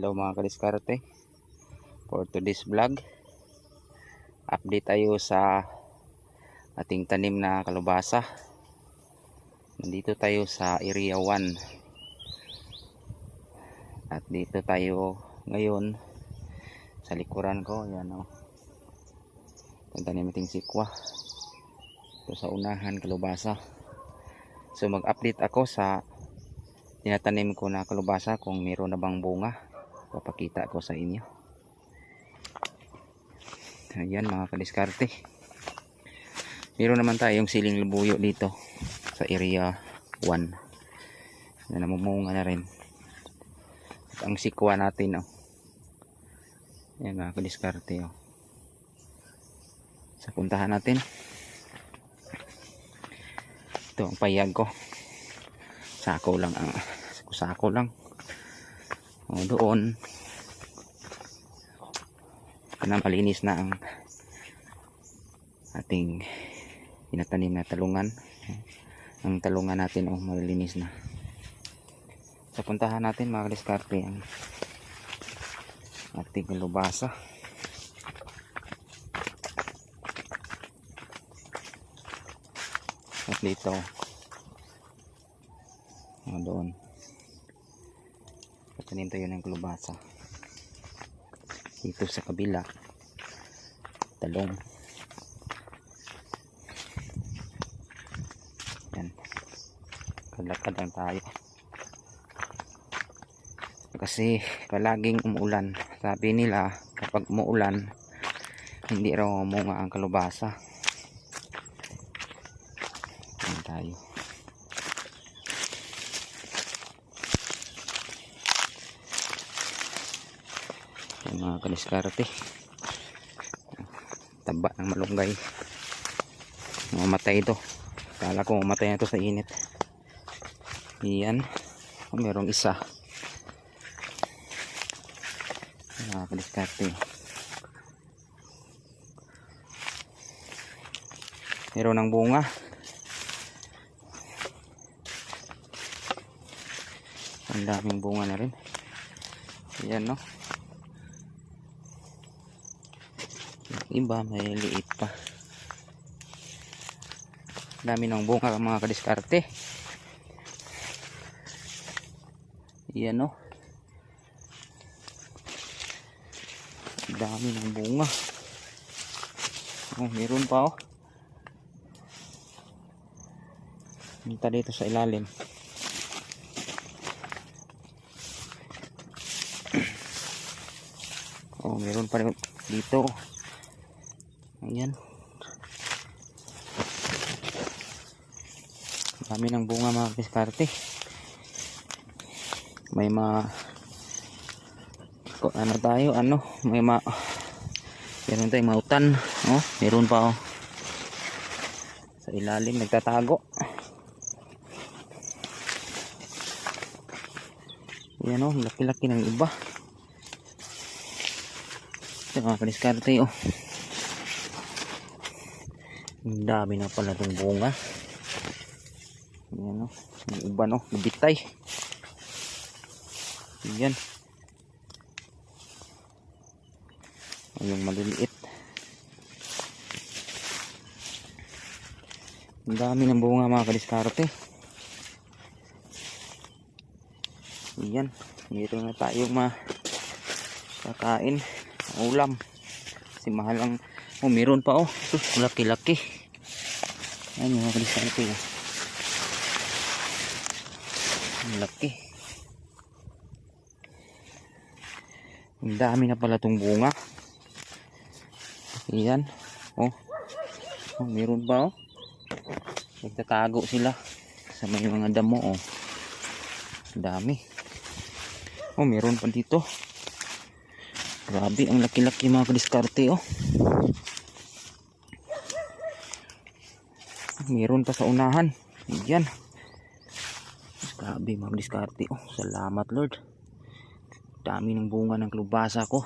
Hello mga kadiskarte. For today's vlog Update tayo sa ating tanim na kalubasa Nandito tayo sa area 1 At dito tayo ngayon Sa likuran ko. Ayan o Ang tanim nating sikwa. Ito sa unahan kalubasa So mag update ako sa tinatanim ko na kalubasa kung meron na bang bunga papakita ko sa inyo. Ayan mga kadiskarte. Meron naman tayong siling lubuyo dito sa area 1 na namumunga na rin. At ang sikwa natin oh. ayan mga kadiskarte oh. sa puntahan natin. Ito ang payag ko sako lang ang sako lang o doon. Na malinis na ang ating pinatanim na talungan. Ang talungan natin oh malinis na. Sa puntahan natin mga diskarte ang ating lubasa. At dito. O doon patanim tayo ng kalubasa. Dito sa kabila. Talong. Yan. Kalakad lang tayo. Kasi palaging umuulan. Sabi nila kapag umuulan hindi raw munga ang kalubasa. Yan tayo mga kaniskarte taba ng malunggay. Mamatay ito. Kala ko mamatay na ito sa init. Yan oh, merong isa. Mga kaniskarte meron ng bunga. Ang daming bunga na rin. Yan no Yung iba may liit pa. Dami ng bunga mga kadiskarte. Yan o dami ng bunga. Oh, meron pa oh. Punta dito sa ilalim. Oh meron pa dito Ayan. Dami ng bunga mga diskarte. May ma ko ano tayo, ano, may ma meron tayong mautan, oh, meron pa oh. Sa ilalim nagtatago. Ayan oh, laki-laki ng iba. Ito mga diskarte oh. Ang dami na pala itong bunga. Ayan o. Yung iba no. Nabitay. Ayan. Yung maliliit. Ang dami ng bunga mga kadiskarte. Ayan. Meron na tayong ma. Ulam. Kasi mahal ang Oh, meron pa oh. Sus, laki-laki. Ayan yung mga kalisante oh. Ang laki. Ang dami na pala itong bunga. Ayan. Oh. oh meron pa oh. Nagtatago sila sa may mga damo oh. Ang dami. Oh, meron pa dito. Grabe, ang laki-laki mga kadiskarte oh. meron pa sa unahan. Yan. Grabe mga diskarte oh. Salamat lord. Dami ng bunga ng klubasa ko.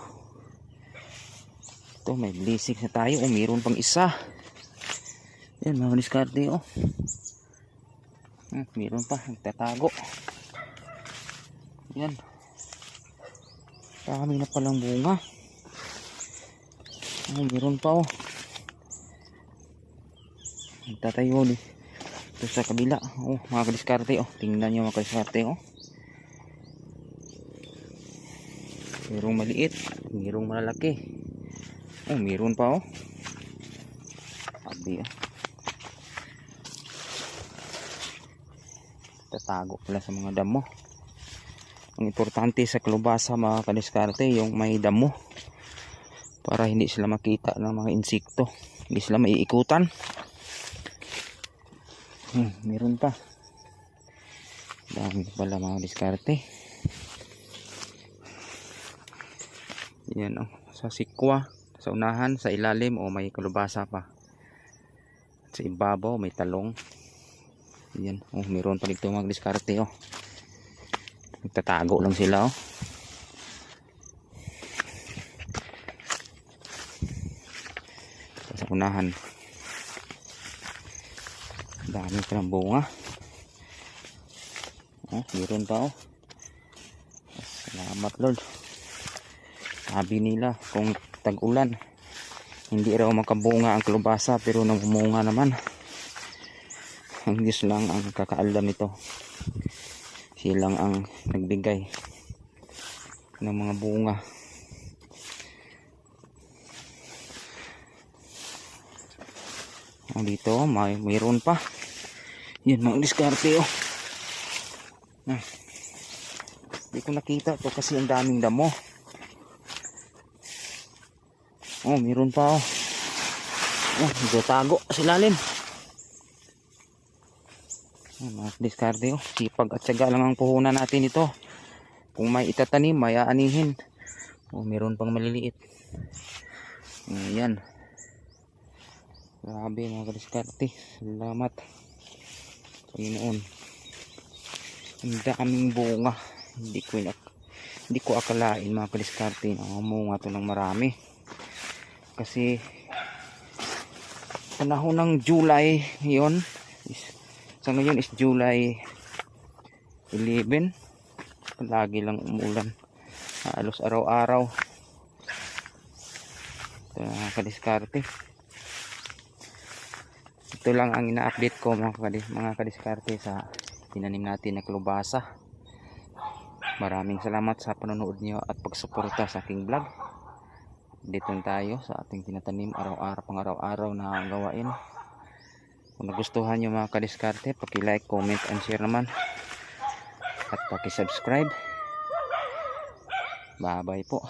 Ito may blessing na tayo oh. Meron pang isa. Yan mga diskarte oh. Hmm, meron pa. Nagtatago. Yan Dami na palang bunga. Ay, meron pa oh. Tatayo ulit. Ito sa kabila. Oh, mga kadiskarte oh. Tingnan nyo mga kadiskarte oh. Merong maliit. Merong malalaki. Oh, meron pa oh. Sabi ah. Tatago pala sa mga damo. Ang importante sa kalubasa mga kadiskarte yung may damo para hindi sila makita ng mga insekto. Hindi sila maiikutan. Hmm, meron pa. Dami pala mga diskarte. Yan oh, sa sikwa, sa unahan, sa ilalim o may kalubasa pa. Sa ibabaw may talong. Yan, oh, meron pa dito mga diskarte oh. Nagtatago lang sila oh. sa unahan. Dami pa ng bunga. Oh, meron pa oh. Salamat lord. Sabi nila kung tag-ulan hindi raw makabunga ang kalubasa pero namumunga naman. Ang Diyos lang ang kakaalam nito silang ang nagbigay ng mga bunga Oh, dito may mayroon pa. Yan mga diskarte oh. Ah. Hindi ko nakita to kasi ang daming damo. Oh, mayroon pa oh. Oh, dito tago sa ilalim. Mga diskarte oh. Sipag at syaga lang ang puhunan natin ito. Kung may itatanim, may aanihin. Oh, mayroon pang maliliit. Ayan. Grabe mga kadiskarte. Salamat. Panginoon. Ang daming bunga. Hindi ko inak hindi ko akalain mga kadiskarte na mamunga to ng marami. Kasi panahon ng July ngayon is, sa ngayon is July 11 lagi lang umulan. Halos araw-araw. Ito na kadiskarte. Ito lang ang ina-update ko mga, kadis mga kadiskarte sa tinanim natin na klubasa maraming salamat sa panonood nyo at pagsuporta sa aking vlog. Dito tayo sa ating tinatanim araw-araw pang araw-araw na gawain kung nagustuhan nyo mga kadiskarte paki-like, comment, and share naman. At paki-subscribe. Bye bye po